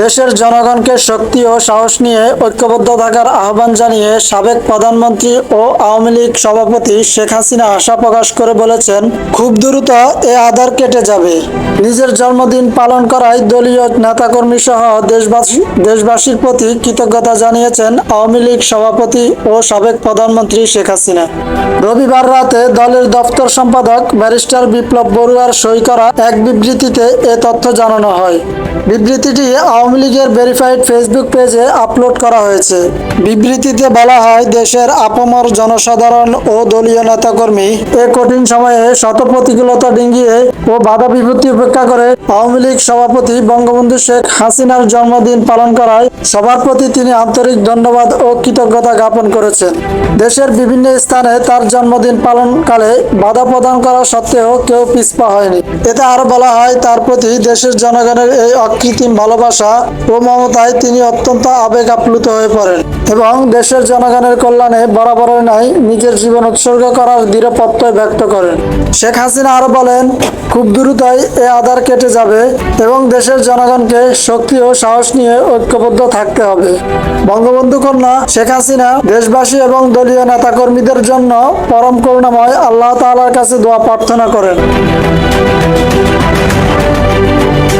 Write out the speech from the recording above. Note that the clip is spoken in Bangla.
দেশের জনগণকে শক্তি ও সাহস নিয়ে ঐক্যবদ্ধ থাকার আহ্বান জানিয়ে সাবেক প্রধানমন্ত্রী ও আওয়ামী লীগ সভাপতি শেখ হাসিনা আশা প্রকাশ করে বলেছেন, খুব দ্রুত এ আধার কেটে যাবে। নিজের জন্মদিন পালন করায় দলীয় নেতাকর্মী সহ দেশবাসী, দেশবাসীর প্রতি কৃতজ্ঞতা জানিয়েছেন আওয়ামী লীগ সভাপতি ও সাবেক প্রধানমন্ত্রী শেখ হাসিনা। রবিবার রাতে দলের দপ্তর সম্পাদক ব্যারিস্টার বিপ্লব বড়ুয়ার সই করা এক বিবৃতিতে এ তথ্য জানানো হয়। বিবৃতিটি আওয়ামী লীগের ভেরিফাইড ফেসবুক পেজে আপলোড করা হয়েছে। বিবৃতিতে বলা হয়, দেশের আপামর জনসাধারণ ও দলীয় নেতাকর্মী এ কঠিন সময়ে শত প্রতিকূলতা ডিঙ্গিয়ে ও বাধা বিপত্তি উপেক্ষা করে আওয়ামী লীগ সভাপতি বঙ্গবন্ধু শেখ হাসিনার জন্মদিন পালন করায় সবার প্রতি তিনি আন্তরিক ধন্যবাদ ও কৃতজ্ঞতা জ্ঞাপন করেছেন। দেশের বিভিন্ন স্থানে তার জন্মদিন পালনকালে বাধা প্রদান করা সত্ত্বেও কেউ পিছপা হয়নি। এতে আরও বলা হয়, তার প্রতি দেশের জনগণের এই অকৃত্রিম ভালোবাসা ও মমতায় তিনি অত্যন্ত আবেগ আপ্লুত হয়ে পড়েন এবং দেশের জনগণের কল্যাণে বরাবরের নাই নিজের জীবন উৎসর্গ করার দৃঢ় প্রত্যয় ব্যক্ত করেন। শেখ হাসিনা আরও বলেন, খুব দ্রুতই এ আধার কেটে যাবে এবং দেশের জনগণকে শক্তি ও সাহস নিয়ে ঐক্যবদ্ধ থাকতে হবে। বঙ্গবন্ধু কন্যা শেখ হাসিনা দেশবাসী এবং দলীয় নেতাকর্মীদের জন্য পরম করুণাময় আল্লাহ তাআলার কাছে দোয়া প্রার্থনা করেন।